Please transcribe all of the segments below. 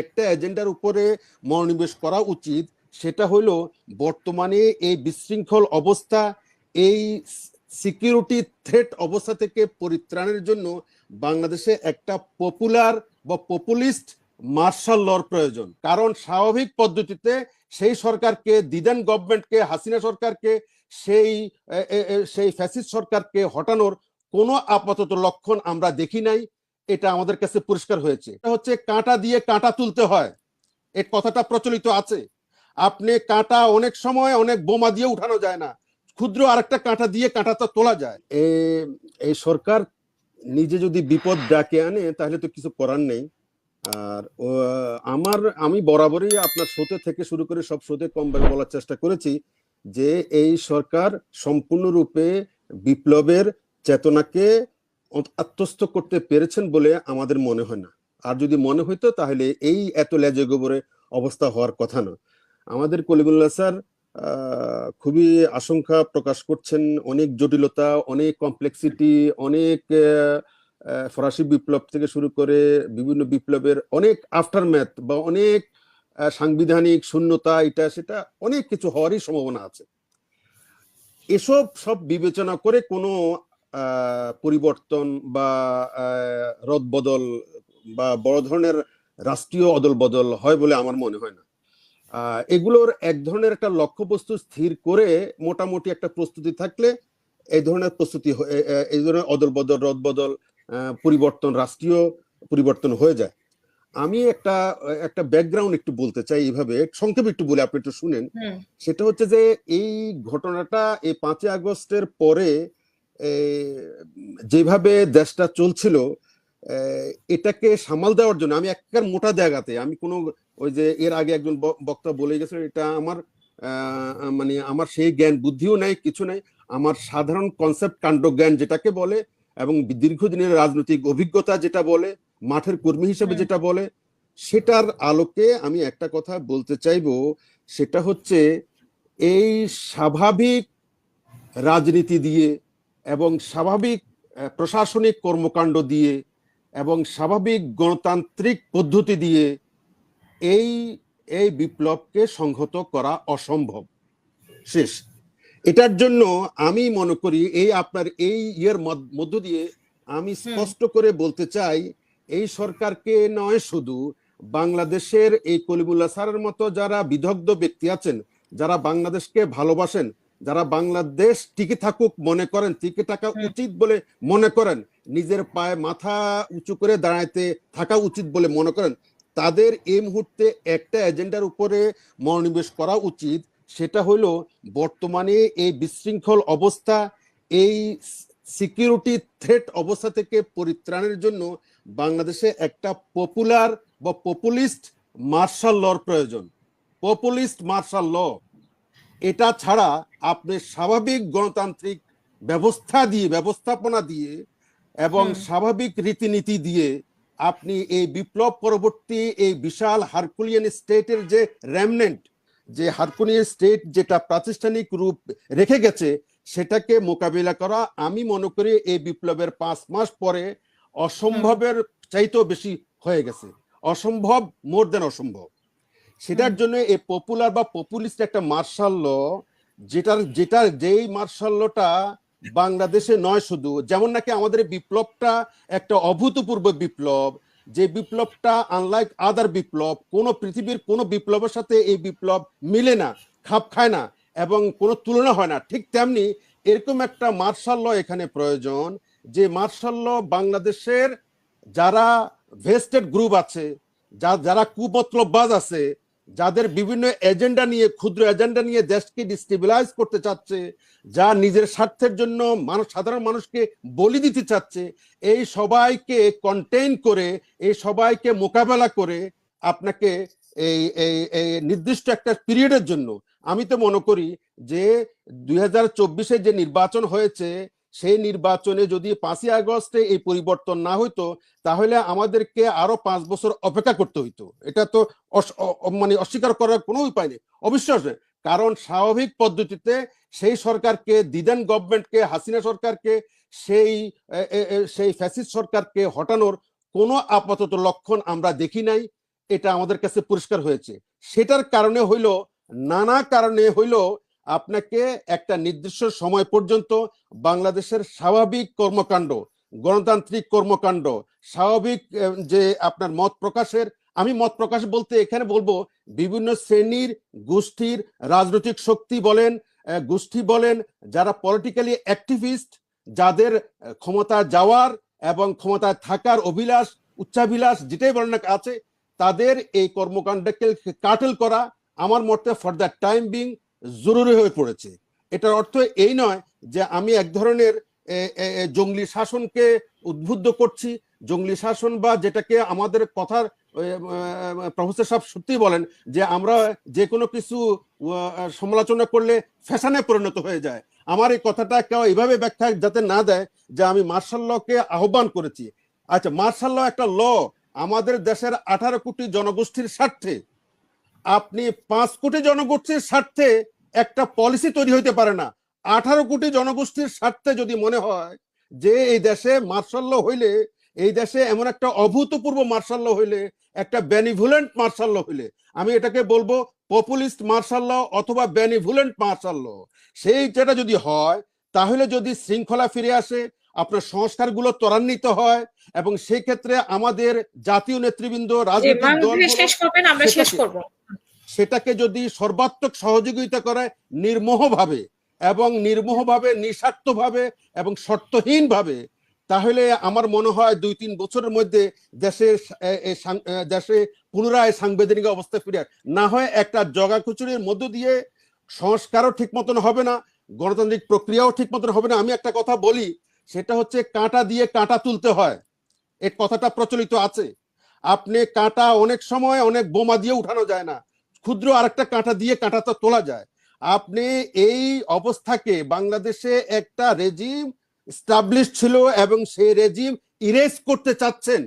একটা এজেন্ডার উপরে মনোনিবেশ করা উচিত, সেটা হলো বর্তমানে এই বিশৃঙ্খল অবস্থা, এই সিকিউরিটি থ্রেট অবস্থা থেকে পরিত্রাণের জন্য বাংলাদেশে একটা পপুলার বা পপুলিস্ট মার্শাল লর প্রয়োজন। কারণ স্বাভাবিক পদ্ধতিতে সেই সরকারকে দিদান গভর্নমেন্টকে, হাসিনা সরকারকে, সেই সেই ফ্যাসিস্ট সরকারকে হটানোর কোনো আপাতত লক্ষণ আমরা দেখি নাই। এটা আমাদের কাছে পরিষ্কার হয়েছে। এটা হচ্ছে কাঁটা দিয়ে কাঁটা তুলতে হয়। এই কথাটা প্রচলিত আছে। আপনি কাঁটা অনেক সময় অনেক বোমা দিয়ে উঠানো যায় না। ক্ষুদ্র আরেকটা কাঁটা দিয়ে কাঁটা তো তোলা যায়। এই সরকার নিজে যদি বিপদ ডাকে আনে, তাহলে তো কিছু করার নেই। আর আমার, আমি বরাবরই আপনার শোতে থেকে শুরু করে সব শোতে কম বলার চেষ্টা করেছি যে, এই সরকার সম্পূর্ণরূপে বিপ্লবের চেতনাকে আত্মস্থ করতে পেরেছেন বলে আমাদের মনে হয় না। আর যদি মনে হইতো, তাহলে এই এত লেজে গোবরে অবস্থা হওয়ার কথা না আমাদের কলিমুল্লাহ স্যার খুবই আশঙ্কা প্রকাশ করছেন। অনেক জটিলতা, অনেক কমপ্লেক্সিটি অনেক ফরাসি বিপ্লব থেকে শুরু করে বিভিন্ন বিপ্লবের অনেক আফটার ম্যাথ বা অনেক সাংবিধানিক শূন্যতা, এটা সেটা অনেক কিছু হওয়ারই সম্ভাবনা আছে। এসব সব বিবেচনা করে কোনো পরিবর্তন বা আহ, রদবদল বা বড় ধরনের রাষ্ট্রীয় অদল বদল হয় বলে আমার মনে হয় না। এগুলোর এক ধরনের একটা লক্ষ্যবস্তু স্থির করে মোটামুটি একটা প্রস্তুতি থাকলে এই ধরনের প্রস্তুতি এই ধরনের অদল বদল রদ বদল পরিবর্তন রাষ্ট্রীয় পরিবর্তন হয়ে যায়। আমি একটা একটা ব্যাকগ্রাউন্ড একটু বলতে চাই এইভাবে সংক্ষেপে একটু বলে আপনি একটু শুনেন। সেটা হচ্ছে যে এই ঘটনাটা এই পাঁচই আগস্টের পরে যেভাবে দেশটা চলছিল এটাকে সামাল দেওয়ার জন্য আমি একবার মোটা জায়গাতে আমি কোনো ওই যে এর আগে একজন বক্তা বলে গেছেন এটা আমার মানে আমার সেই জ্ঞান বুদ্ধিও নাই কিছু নাই আমার সাধারণ কনসেপ্ট কাণ্ড জ্ঞান যেটাকে বলে এবং দীর্ঘদিনের রাজনৈতিক অভিজ্ঞতা যেটা বলে মাঠের কর্মী হিসেবে যেটা বলে সেটার আলোকে আমি একটা কথা বলতে চাইব সেটা হচ্ছে এই স্বাভাবিক রাজনীতি দিয়ে এবং স্বাভাবিক প্রশাসনিক কর্মকাণ্ড দিয়ে এবং স্বাভাবিক গণতান্ত্রিক পদ্ধতি দিয়ে এই এই বিপ্লবকে সংহত করা অসম্ভব। শেষ। এটার জন্য আমি মনে করি এই আপনার এই ইয়ের মধ্য- দিয়ে আমি স্পষ্ট করে বলতে চাই এই সরকারকে নয় শুধু বাংলাদেশের এই কলিমুল্লাহ স্যারের মতো যারা বিদগ্ধ ব্যক্তি আছেন যারা বাংলাদেশকে ভালোবাসেন যারা বাংলাদেশ টিকে থাকুক মনে করেন টিকে থাকা উচিত বলে মনে করেন নিজের পায়ে মাথা উঁচু করে দাঁড়াইতে থাকা উচিত বলে মনে করেন তাদের এই মুহূর্তে একটা এজেন্ডার উপরে মনোনিবেশ করা উচিত সেটা হলো বর্তমানে এই বিশৃঙ্খল অবস্থা এই সিকিউরিটি থ্রেট অবস্থা থেকে পরিত্রাণের জন্য বাংলাদেশে একটা পপুলার বা পপুলিস্ট মার্শাল লর প্রয়োজন। পপুলিস্ট মার্শাল ল এটা ছাড়া আপনি স্বাভাবিক গণতান্ত্রিক ব্যবস্থা দিয়ে ব্যবস্থাপনা দিয়ে এবং স্বাভাবিক রীতিনীতি দিয়ে আপনি এই বিপ্লব পরবর্তী এই বিশাল হারকুলিয়ান স্টেটের যে র্যামনেন্ট যে হারকুলিয়ান স্টেট যেটা প্রাতিষ্ঠানিক রূপ রেখে গেছে সেটাকে মোকাবিলা করা আমি মনে করি এই বিপ্লবের পাঁচ মাস পরে অসম্ভবের চাইতেও বেশি হয়ে গেছে। অসম্ভব মোর দেন অসম্ভব। সেটার জন্য এই পপুলার বা পপুলিস্ট একটা মার্শাল ল যেটার যেটার যেই মার্শাল লটা বাংলাদেশে নয় শুধু যেমন নাকি আমাদের বিপ্লবটা একটা অভূতপূর্ব বিপ্লব যে বিপ্লবটা আনলাইক আদার বিপ্লব কোন পৃথিবীর কোন বিপ্লবের সাথে এই বিপ্লব মিলে না খাপ খায় না এবং কোনো তুলনা হয় না ঠিক তেমনি এরকম একটা মার্শাল ল এখানে প্রয়োজন যে মার্শাল ল বাংলাদেশের যারা ভেস্টেড গ্রুপ আছে যা যারা কুমতলববাজ আছে যাদের বিভিন্ন এজেন্ডা নিয়ে, ক্ষুদ্র এজেন্ডা নিয়ে দেশকে ডিস্টেবিলাইজ করতে চাচ্ছে, যা নিজের স্বার্থের জন্য মানুষ, সাধারণ মানুষকে বলি দিতে চাচ্ছে, এই সবাইকে কন্টেইন করে, এই সবাইকে মোকাবেলা করে আপনাকে এই এই এই নির্দিষ্ট একটা পিরিয়ডের জন্য। আমি তো মনে করি যে দুই যে নির্বাচন হয়েছে সেই নির্বাচনে যদি পাঁচই আগস্টে এই পরিবর্তন না হইতো, তাহলে আমাদেরকে আরও পাঁচ বছর অপেক্ষা করতে হইতো। এটা তো মানে অস্বীকার করার কোনো উপায় নেই। অবিশ্বাস কারণ স্বাভাবিক পদ্ধতিতে সেই সরকারকে দিদেন গভর্নমেন্টকে, হাসিনা সরকারকে, সেই সেই ফ্যাসিস্ট সরকারকে হটানোর কোনো আপাতত লক্ষণ আমরা দেখি নাই। এটা আমাদের কাছে পরিষ্কার হয়েছে। সেটার কারণে হইল, নানা কারণে হইল আপনাকে একটা নির্দিষ্ট সময় পর্যন্ত বাংলাদেশের স্বাভাবিক কর্মকাণ্ড, গণতান্ত্রিক কর্মকাণ্ড, স্বাভাবিক যে আপনার মত প্রকাশের, আমি মত প্রকাশ বলতে এখানে বলব, বিভিন্ন শ্রেণির গোষ্ঠীর রাজনৈতিক শক্তি বলেন গোষ্ঠী বলেন, যারা পলিটিক্যালি অ্যাক্টিভিস্ট যাদের ক্ষমতা যাওয়ার এবং ক্ষমতায় থাকার অভিলাষ, উচ্চাভিলাষ যেটাই বলেন না, আছে, তাদের এই কর্মকাণ্ডকে কাটেল করা, আমার মতে ফর দ্য টাইম বিং জরুরি হয়ে পড়েছে। এটার অর্থ এই নয় যে আমি এক ধরনের জঙ্গলি শাসনকে উদ্বুদ্ধ করছি। জঙ্গলি শাসন বা যেটাকে আমাদের কথার প্রফেসর সাহেব সত্যি বলেন যে আমরা যে কোনো কিছু সমালোচনা করলে ফ্যাশনে পরিণত হয়ে যায়। আমার এই কথাটা কেউ এইভাবে ব্যাখ্যা যাতে না দেয় যে আমি মার্শাল লকে আহ্বান করেছি। আচ্ছা মার্শাল ল একটা ল আমাদের দেশের আঠারো কোটি জনগোষ্ঠীর স্বার্থে। আপনি পাঁচ কোটি জনগোষ্ঠীর স্বার্থে একটা পলিসি তৈরি হইতে পারে না। আঠারো কোটি জনগোষ্ঠীর স্বার্থে যদি মনে হয় যে এই দেশে মার্শাল ল হইলে এই দেশে এমন একটা অভূতপূর্ব মার্শাল ল হইলে একটা বেনিভুলেন্ট মার্শাল ল হইলে আমি এটাকে বলব পপুলিস্ট মার্শাল ল অথবা বেনিভুলেন্ট মার্শাল ল সেই যেটা যদি হয় তাহলে যদি শৃঙ্খলা ফিরে আসে আপনার সংস্কারগুলো ত্বরান্বিত হয় এবং সেই ক্ষেত্রে আমাদের জাতীয় নেতৃবৃন্দ রাজনৈতিক দল শেষ করবেন আমরা শেষ করব। সেটাকে যদি সর্বাত্মক সহযোগিতা করে নির্মোহভাবে এবং নির্মোহভাবে নিঃস্বার্থভাবে এবং শর্তহীনভাবে তাহলে আমার মনে হয় দুই তিন বছরের মধ্যে দেশের এ, এ, এ, দেশে পুনরায় সাংবিধানিক অবস্থা ফিরে না হয় একটা জগা জগাখুচুরির মধ্য দিয়ে সংস্কারও ঠিক মতন হবে না গণতান্ত্রিক প্রক্রিয়াও ঠিক মতন হবে না। আমি একটা কথা বলি সেটা হচ্ছে কাঁটা দিয়ে কাঁটা তুলতে হয়। এই কথাটা প্রচলিত আছে। আপনি কাঁটা অনেক সময় অনেক বোমা দিয়ে উঠানো যায় না। ক্ষুদ্র আরেকটা কাঁটা দিয়ে কাঁটাটা তোলা যায়। আপনি এই অবস্থাকে বাংলাদেশে একটা রেজিম স্টাবলিশ ছিল এবং সেই রেজিম ইরেজ করতে চাচ্ছেন।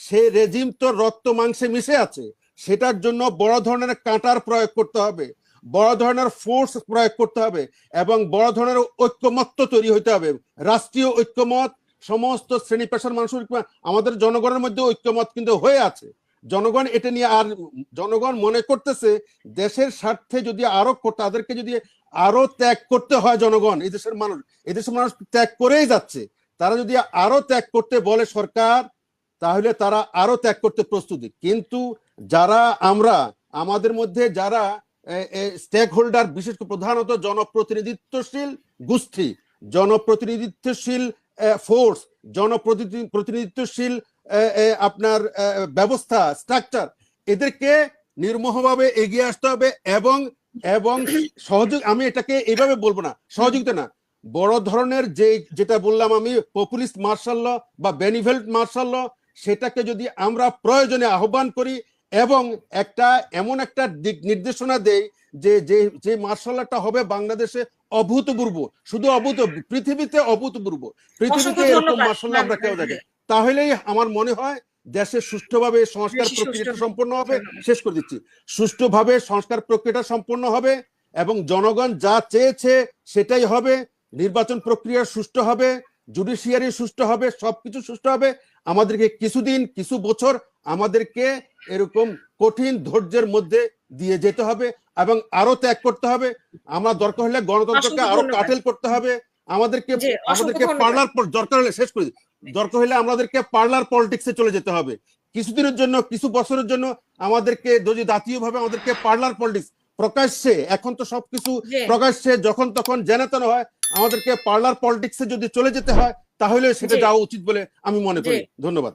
সেই রেজিম তো রক্ত মাংসে মিশে আছে। সেটার জন্য বড় ধরনের কাঁটার প্রয়োগ করতে হবে, বড় ধরনের ফোর্স প্রয়োগ করতে হবে এবং বড় ধরনের ঐক্যমত্য তৈরি হইতে হবে। রাষ্ট্রীয় ঐক্যমত, সমস্ত শ্রেণি পেশার মানুষের আমাদের জনগণের মধ্যে ঐক্যমত কিন্তু হয়ে আছে। জনগণ এটা নিয়ে আর জনগণ মনে করতেছে, দেশের স্বার্থে যদি আরও তাদেরকে যদি আরও ত্যাগ করতে হয় জনগণ, এই দেশের মানুষ, এই দেশের মানুষ ত্যাগ করেই যাচ্ছে। তারা যদি আরও ত্যাগ করতে বলে সরকার, তাহলে তারা আরও ত্যাগ করতে প্রস্তুতি। কিন্তু যারা আমরা, আমাদের মধ্যে যারা স্টেক হোল্ডার বিশেষ করে প্রধানত জনপ্রতিনিধিত্বশীল গোষ্ঠী, জনপ্রতিনিধিত্বশীল ফোর্স জনপ্রতিনিধিত্বশীল আপনার ব্যবস্থা স্ট্রাকচার এদেরকে নির্মোহভাবে এগিয়ে আসতে হবে এবং এবং সহযোগ আমি এটাকে এইভাবে বলব না সহযোগিতা না বড় ধরনের যে যেটা বললাম আমি পপুলিস্ট মার্শাল ল বা বেনিভেল্ট মার্শাল ল সেটাকে যদি আমরা প্রয়োজনে আহ্বান করি এবং একটা এমন একটা দিক নির্দেশনা দেই যে যে যে মার্শালটা হবে বাংলাদেশে অভূতপূর্ব শুধু অভূত পৃথিবীতে অভূতপূর্ব পৃথিবীতে এরকম। মার্শাল আমরা কেউ দেখে তাহলেই আমার মনে হয় দেশে সুষ্ঠুভাবে সংস্কার প্রক্রিয়াটা সম্পন্ন হবে। শেষ করে দিচ্ছি। সুষ্ঠুভাবে সংস্কার প্রক্রিয়াটা সম্পন্ন হবে এবং জনগণ যা চেয়েছে সেটাই হবে। নির্বাচন প্রক্রিয়া সুষ্ঠু হবে জুডিশিয়ারি সুষ্ঠু হবে সবকিছু সুষ্ঠু হবে। আমাদেরকে কিছুদিন কিছু বছর আমাদেরকে এরকম কঠিন ধৈর্যের মধ্যে দিয়ে যেতে হবে এবং আরও ত্যাগ করতে হবে। আমরা দরকার হলে গণতন্ত্রকে আরও। কাটেল করতে হবে। আমাদেরকে আমাদেরকে। পার্লার দরকার হলে শেষ করি দরকার হলে আমাদেরকে পার্লার পলিটিক্সে চলে যেতে হবে। কিছুদিনের জন্য কিছু বছরের জন্য আমাদেরকে যদি জাতীয়ভাবে আমাদেরকে পার্লার পলিটিক্স প্রকাশ্যে এখন তো সবকিছু প্রকাশ্যে যখন তখন জেনাতন হয় আমাদেরকে পার্লার পলিটিক্সে যদি চলে যেতে হয় তাহলে সেটা যাওয়া উচিত বলে আমি মনে করি। ধন্যবাদ।